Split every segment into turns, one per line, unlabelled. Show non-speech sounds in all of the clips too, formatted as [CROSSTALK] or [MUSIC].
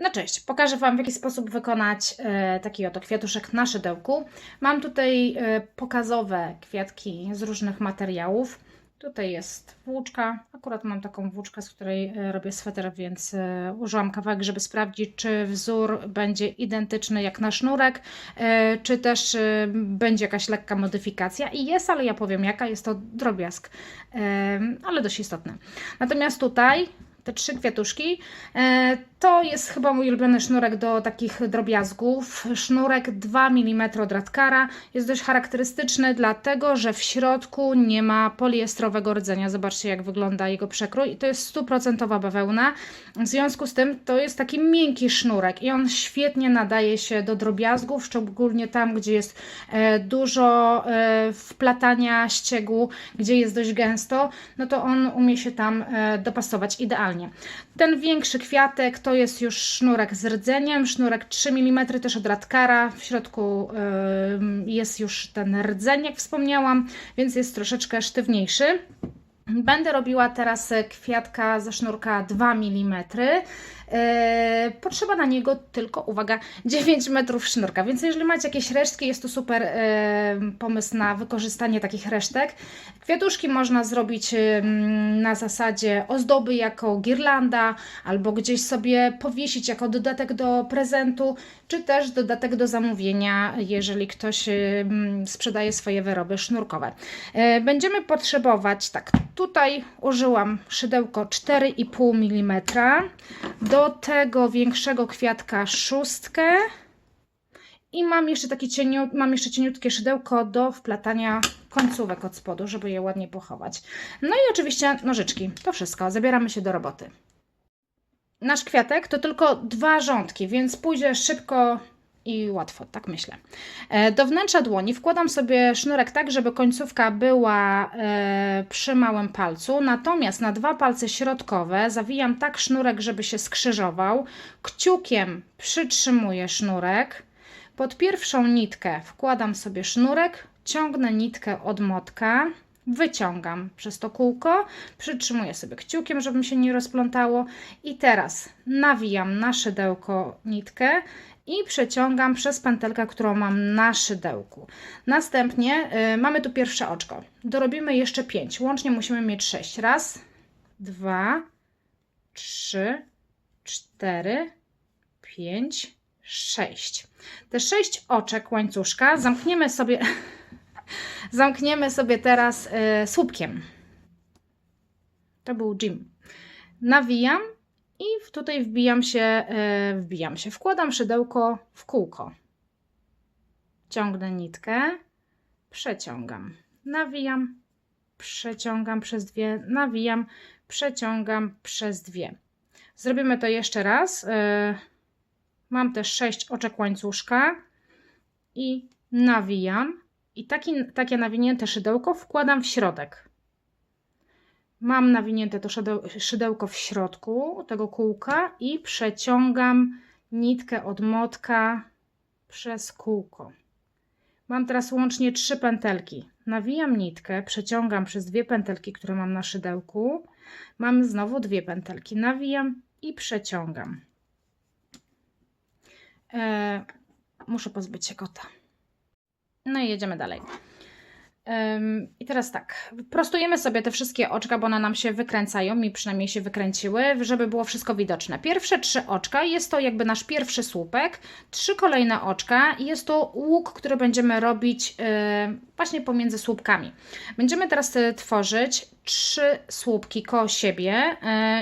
No cześć, pokażę Wam w jaki sposób wykonać e, taki oto kwiatuszek na szydełku. Mam tutaj e, pokazowe kwiatki z różnych materiałów. Tutaj jest włóczka, akurat mam taką włóczkę, z której e, robię sweter, więc użyłam kawałek, żeby sprawdzić, czy wzór będzie identyczny jak na sznurek, czy też będzie jakaś lekka modyfikacja. I jest, ale ja powiem jaka, jest to drobiazg, ale dość istotny. Natomiast tutaj te trzy kwiatuszki. To jest chyba mój ulubiony sznurek do takich drobiazgów. Sznurek 2 mm od Radkara. Jest dość charakterystyczny, dlatego że w środku nie ma poliestrowego rdzenia. Zobaczcie, jak wygląda jego przekrój. I to jest stuprocentowa bawełna. W związku z tym to jest taki miękki sznurek i on świetnie nadaje się do drobiazgów, szczególnie tam, gdzie jest e, dużo e, wplatania ściegu, gdzie jest dość gęsto, no to on umie się tam e, dopasować idealnie. Ten większy kwiatek to jest już sznurek z rdzeniem, sznurek 3 mm też od Radkara. W środku jest już ten rdzeń, jak wspomniałam, więc jest troszeczkę sztywniejszy. Będę robiła teraz kwiatka ze sznurka 2 mm. E, potrzeba na niego tylko, uwaga, [LAUGHS] 9 metrów sznurka, więc jeżeli macie jakieś resztki, jest to super e, pomysł na wykorzystanie takich resztek. Kwiatuszki można zrobić na zasadzie ozdoby jako girlanda, albo gdzieś sobie powiesić jako dodatek do prezentu, czy też dodatek do zamówienia, jeżeli ktoś sprzedaje swoje wyroby sznurkowe. E, Będziemy potrzebować, tak, tutaj użyłam szydełko 4,5 mm, do tego większego kwiatka szóstkę i mam jeszcze takie cieniu, mam jeszcze cieniutkie szydełko do wplatania końcówek od spodu, żeby je ładnie pochować. No i oczywiście nożyczki. To wszystko. Zabieramy się do roboty. Nasz kwiatek to tylko dwa rządki, więc pójdzie szybko i łatwo, tak myślę. E, Do wnętrza dłoni wkładam sobie sznurek tak, żeby końcówka była e, przy małym palcu, natomiast na dwa palce środkowe zawijam tak sznurek, żeby się skrzyżował. Kciukiem przytrzymuję sznurek. Pod pierwszą nitkę wkładam sobie sznurek, ciągnę nitkę od motka, wyciągam przez to kółko, przytrzymuję sobie kciukiem, żeby mi się nie rozplątało i teraz nawijam na szydełko nitkę i przeciągam przez pętelkę, którą mam na szydełku. Następnie y, mamy tu pierwsze oczko. Dorobimy jeszcze 5. Łącznie musimy mieć 6. Raz, dwa, trzy, cztery, pięć, sześć. Te sześć oczek łańcuszka zamkniemy sobie, [LAUGHS] zamkniemy sobie teraz y, słupkiem. To był Jim. Nawijam i tutaj wbijam się, y, wbijam się, wkładam szydełko w kółko. Ciągnę nitkę, przeciągam, nawijam, przeciągam przez dwie, nawijam, przeciągam przez dwie. Zrobimy to jeszcze raz. y, Mam też 6 oczek łańcuszka i nawijam. I taki, takie nawinięte szydełko wkładam w środek. Mam nawinięte to szydeł, szydełko w środku tego kółka i przeciągam nitkę od motka przez kółko. Mam teraz łącznie trzy pętelki. Nawijam nitkę, przeciągam przez dwie pętelki, które mam na szydełku. Mam znowu dwie pętelki. Nawijam i przeciągam. E, muszę pozbyć się kota. No i jedziemy dalej. I teraz tak, prostujemy sobie te wszystkie oczka, bo one nam się wykręcają, mi przynajmniej się wykręciły, żeby było wszystko widoczne. Pierwsze trzy oczka jest to jakby nasz pierwszy słupek, trzy kolejne oczka i jest to łuk, który będziemy robić yy, właśnie pomiędzy słupkami. Będziemy teraz y, tworzyć trzy słupki koło siebie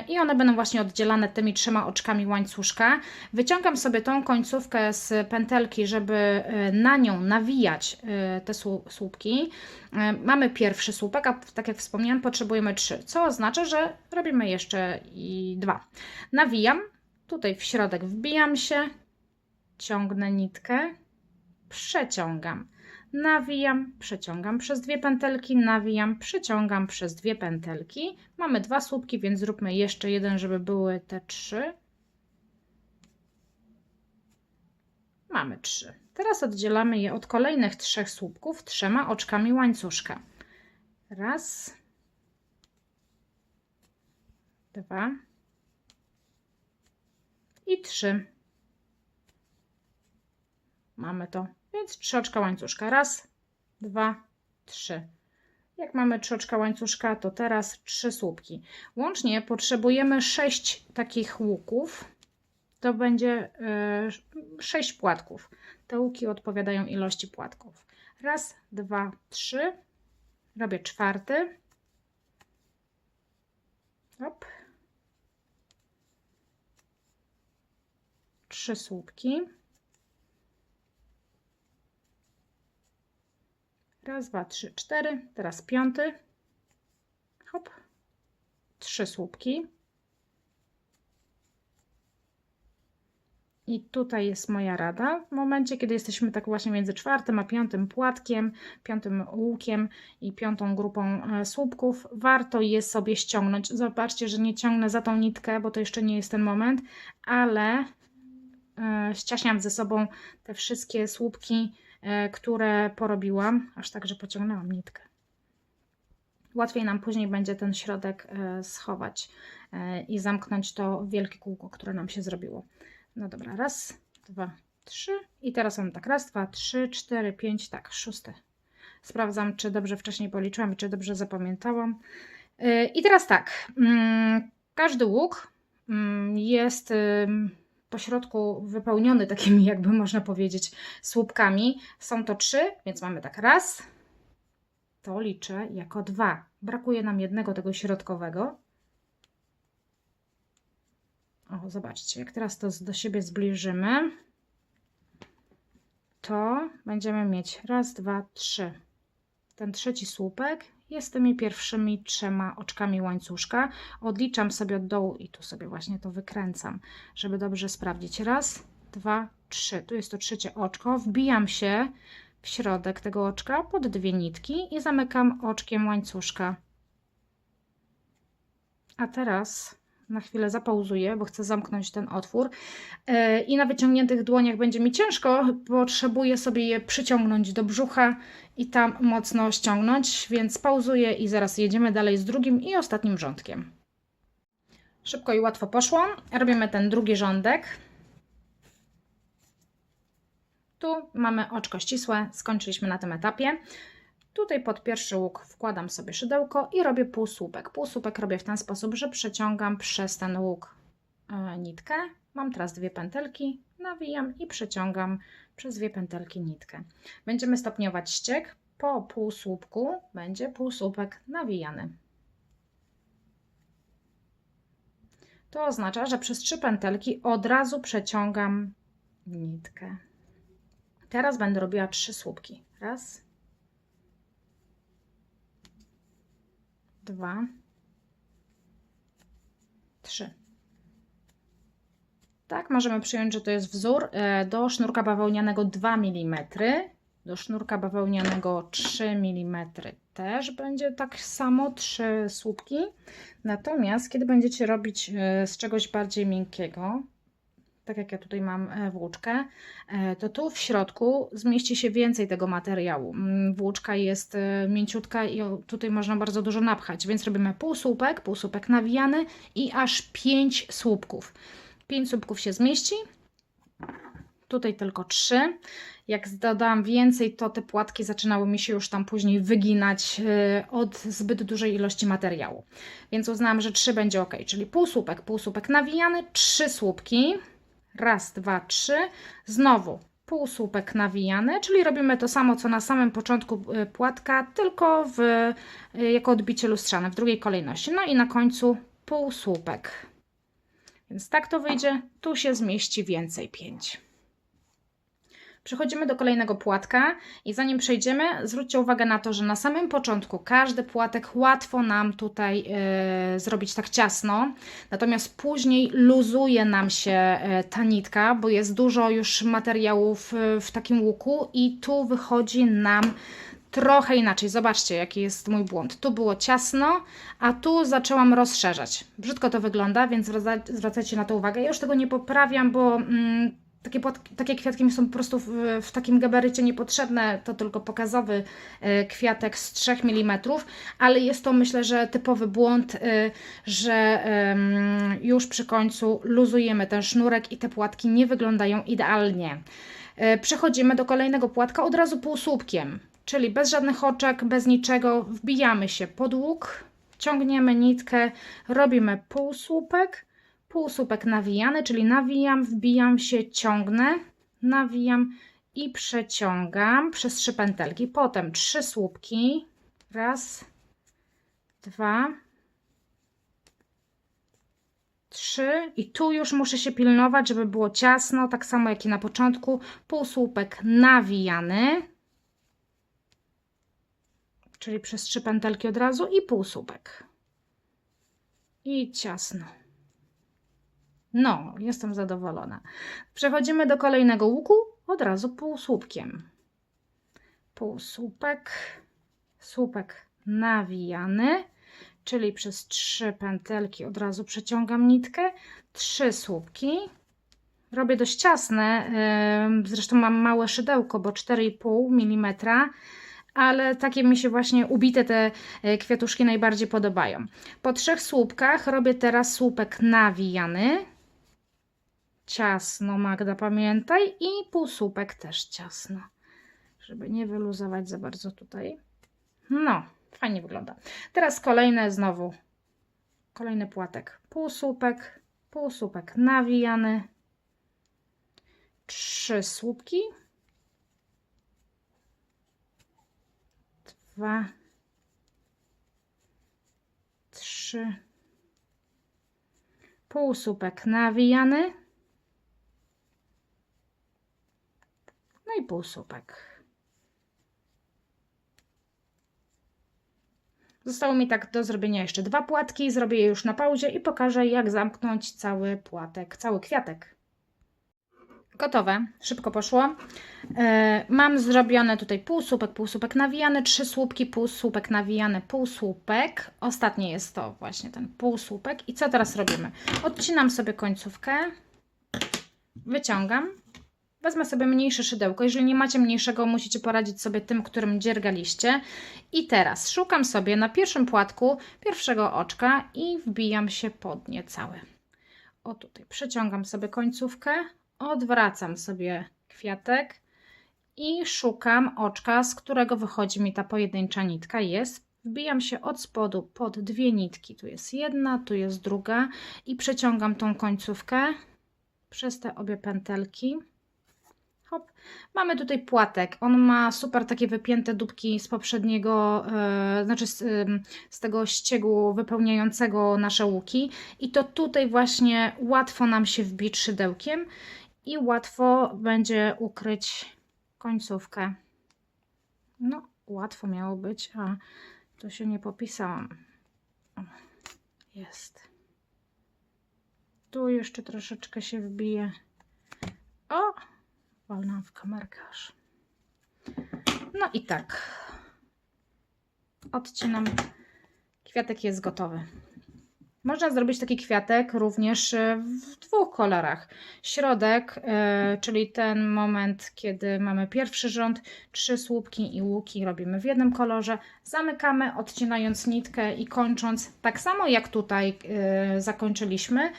yy, i one będą właśnie oddzielane tymi trzema oczkami łańcuszka. Wyciągam sobie tą końcówkę z pętelki, żeby y, na nią nawijać y, te słu- słupki. E, Mamy pierwszy słupek, a tak jak wspomniałam, potrzebujemy trzy, co oznacza, że robimy jeszcze i dwa. Nawijam, tutaj w środek wbijam się, ciągnę nitkę, przeciągam. Nawijam, przeciągam przez dwie pętelki, nawijam, przeciągam przez dwie pętelki. Mamy dwa słupki, więc zróbmy jeszcze jeden, żeby były te trzy. Mamy trzy. Teraz oddzielamy je od kolejnych trzech słupków trzema oczkami łańcuszka. Raz, dwa i 3. Mamy to. Więc trzy oczka łańcuszka. Raz, dwa, trzy. Jak mamy trzy oczka łańcuszka, to teraz trzy słupki. Łącznie potrzebujemy sześć takich łuków. To będzie y, sześć płatków. Te łuki odpowiadają ilości płatków. Raz, dwa, trzy. Robię czwarty. Hop. Trzy słupki. Raz, dwa, trzy, cztery. Teraz piąty. Hop. Trzy słupki. I tutaj jest moja rada. W momencie, kiedy jesteśmy tak właśnie między czwartym a piątym płatkiem, piątym łukiem i piątą grupą e, słupków, warto je sobie ściągnąć. Zobaczcie, że nie ciągnę za tą nitkę, bo to jeszcze nie jest ten moment, ale e, ściaśniam ze sobą te wszystkie słupki, które porobiłam, aż tak, że pociągnęłam nitkę. Łatwiej nam później będzie ten środek schować i zamknąć to wielkie kółko, które nam się zrobiło. No dobra, raz, dwa, trzy. I teraz mam tak, raz, dwa, trzy, cztery, pięć, tak, szósty. Sprawdzam, czy dobrze wcześniej policzyłam i czy dobrze zapamiętałam. I teraz tak, mm, każdy łuk mm, jest po środku wypełniony takimi, jakby można powiedzieć, słupkami. Są to trzy, więc mamy tak raz, to liczę jako dwa. Brakuje nam jednego tego środkowego, o, zobaczcie, jak teraz to do siebie zbliżymy, to będziemy mieć raz, dwa, trzy. Ten trzeci słupek jest tymi pierwszymi trzema oczkami łańcuszka. Odliczam sobie od dołu i tu sobie właśnie to wykręcam, żeby dobrze sprawdzić. Raz, dwa, trzy. Tu jest to trzecie oczko. Wbijam się w środek tego oczka pod dwie nitki i zamykam oczkiem łańcuszka. A teraz na chwilę zapauzuję, bo chcę zamknąć ten otwór. E, I na wyciągniętych dłoniach będzie mi ciężko, potrzebuję sobie je przyciągnąć do brzucha i tam mocno ściągnąć, więc pauzuję i zaraz jedziemy dalej z drugim i ostatnim rządkiem. Szybko i łatwo poszło. Robimy ten drugi rządek. Tu mamy oczko ścisłe, skończyliśmy na tym etapie. Tutaj pod pierwszy łuk wkładam sobie szydełko i robię półsłupek. Półsłupek robię w ten sposób, że przeciągam przez ten łuk e, nitkę. Mam teraz dwie pętelki, nawijam i przeciągam przez dwie pętelki nitkę. Będziemy stopniować ściek. Po półsłupku będzie półsłupek nawijany. To oznacza, że przez trzy pętelki od razu przeciągam nitkę. Teraz będę robiła trzy słupki. Raz, dwa, trzy. Tak, możemy przyjąć, że to jest wzór e, do sznurka bawełnianego 2 mm, do sznurka bawełnianego 3 mm też będzie tak samo, 3 słupki. Natomiast kiedy będziecie robić e, z czegoś bardziej miękkiego, tak jak ja tutaj mam e, włóczkę, e, to tu w środku zmieści się więcej tego materiału. Mm, włóczka jest e, mięciutka i tutaj można bardzo dużo napchać, więc robimy półsłupek, półsłupek nawijany i aż 5 słupków. 5 słupków się zmieści, tutaj tylko 3. Jak dodałam więcej, to te płatki zaczynały mi się już tam później wyginać od zbyt dużej ilości materiału. Więc uznałam, że 3 będzie ok, czyli półsłupek, półsłupek nawijany, 3 słupki. Raz, dwa, trzy. Znowu półsłupek nawijany, czyli robimy to samo, co na samym początku y, płatka, tylko w, y, jako odbicie lustrzane, w drugiej kolejności. No i na końcu półsłupek. Więc tak to wyjdzie. Tu się zmieści więcej 5. Przechodzimy do kolejnego płatka i zanim przejdziemy, zwróćcie uwagę na to, że na samym początku każdy płatek łatwo nam tutaj y, zrobić tak ciasno, natomiast później luzuje nam się y, ta nitka, bo jest dużo już materiałów y, w takim łuku i tu wychodzi nam trochę inaczej. Zobaczcie, jaki jest mój błąd. Tu było ciasno, a tu zaczęłam rozszerzać. Brzydko to wygląda, więc zwracajcie na to uwagę. Ja już tego nie poprawiam, bo... Mm, takie, takie kwiatki są po prostu w, w takim gabarycie niepotrzebne, to tylko pokazowy e, kwiatek z 3 mm, ale jest to myślę, że typowy błąd, e, że już przy końcu luzujemy ten sznurek i te płatki nie wyglądają idealnie. E, Przechodzimy do kolejnego płatka od razu półsłupkiem, czyli bez żadnych oczek, bez niczego, wbijamy się pod łuk, ciągniemy nitkę, robimy półsłupek, półsłupek nawijany, czyli nawijam, wbijam się, ciągnę, nawijam i przeciągam przez trzy pętelki. Potem trzy słupki, raz, dwa, trzy i tu już muszę się pilnować, żeby było ciasno, tak samo jak i na początku. Półsłupek nawijany, czyli przez trzy pętelki od razu i półsłupek. I ciasno. No, jestem zadowolona. Przechodzimy do kolejnego łuku od razu półsłupkiem. Półsłupek, słupek nawijany, czyli przez trzy pętelki od razu przeciągam nitkę, trzy słupki. Robię dość ciasne, zresztą mam małe szydełko, bo 4,5 mm, ale takie mi się właśnie ubite te e, kwiatuszki najbardziej podobają. Po trzech słupkach robię teraz słupek nawijany, ciasno Magda pamiętaj. I półsłupek też ciasno, żeby nie wyluzować za bardzo tutaj. No, fajnie wygląda. Teraz kolejne znowu, kolejny płatek, półsłupek, półsłupek nawijany, trzy słupki, dwa, trzy, półsłupek nawijany, i półsłupek. Zostało mi tak do zrobienia jeszcze dwa płatki, zrobię je już na pauzie i pokażę jak zamknąć cały płatek, cały kwiatek. Gotowe, szybko poszło. E, mam zrobione tutaj półsłupek, półsłupek nawijany, trzy słupki, półsłupek nawijany, półsłupek. Ostatnie jest to właśnie ten półsłupek. I co teraz robimy? Odcinam sobie końcówkę, wyciągam, wezmę sobie mniejsze szydełko. Jeżeli nie macie mniejszego, musicie poradzić sobie tym, którym dziergaliście. I teraz szukam sobie na pierwszym płatku pierwszego oczka i wbijam się pod nie całe. O tutaj przeciągam sobie końcówkę, odwracam sobie kwiatek i szukam oczka, z którego wychodzi mi ta pojedyncza nitka. Jest. Wbijam się od spodu pod dwie nitki. Tu jest jedna, tu jest druga i przeciągam tą końcówkę przez te obie pętelki. Hop. Mamy tutaj płatek. On ma super takie wypięte dupki z poprzedniego, e, znaczy z, ym, z tego ściegu wypełniającego nasze łuki. I to tutaj właśnie łatwo nam się wbić szydełkiem i łatwo będzie ukryć końcówkę. No, łatwo miało być, a to się nie popisałam. Jest. Tu jeszcze troszeczkę się wbije. O! Walnąłem w kamerkę aż. No i tak. Odcinam. Kwiatek jest gotowy. Można zrobić taki kwiatek również e, w dwóch kolorach. Środek, e, czyli ten moment, kiedy mamy pierwszy rząd, trzy słupki i łuki robimy w jednym kolorze. Zamykamy, odcinając nitkę i kończąc tak samo jak tutaj e, zakończyliśmy.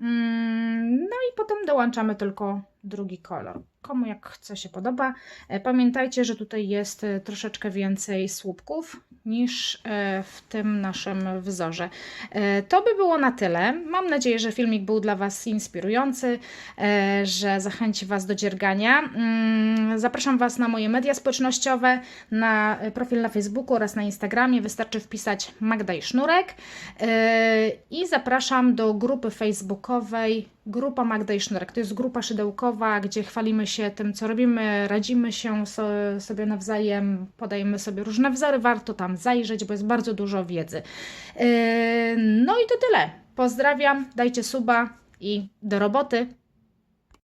Mm, No i potem dołączamy tylko drugi kolor. Komu jak chce się podoba. E, Pamiętajcie, że tutaj jest e, troszeczkę więcej słupków niż e, w tym naszym wzorze. To by było na tyle. Mam nadzieję, że filmik był dla Was inspirujący, że zachęci Was do dziergania. Mm, Zapraszam Was na moje media społecznościowe, na profil na Facebooku oraz na Instagramie. Wystarczy wpisać Magda i Sznurek. I zapraszam do grupy facebookowej Grupa Magda i Sznurek. To jest grupa szydełkowa, gdzie chwalimy się tym, co robimy, radzimy się so, sobie nawzajem, podajemy sobie różne wzory. Warto tam zajrzeć, bo jest bardzo dużo wiedzy. Yy, No i to tyle. Pozdrawiam, dajcie suba i do roboty.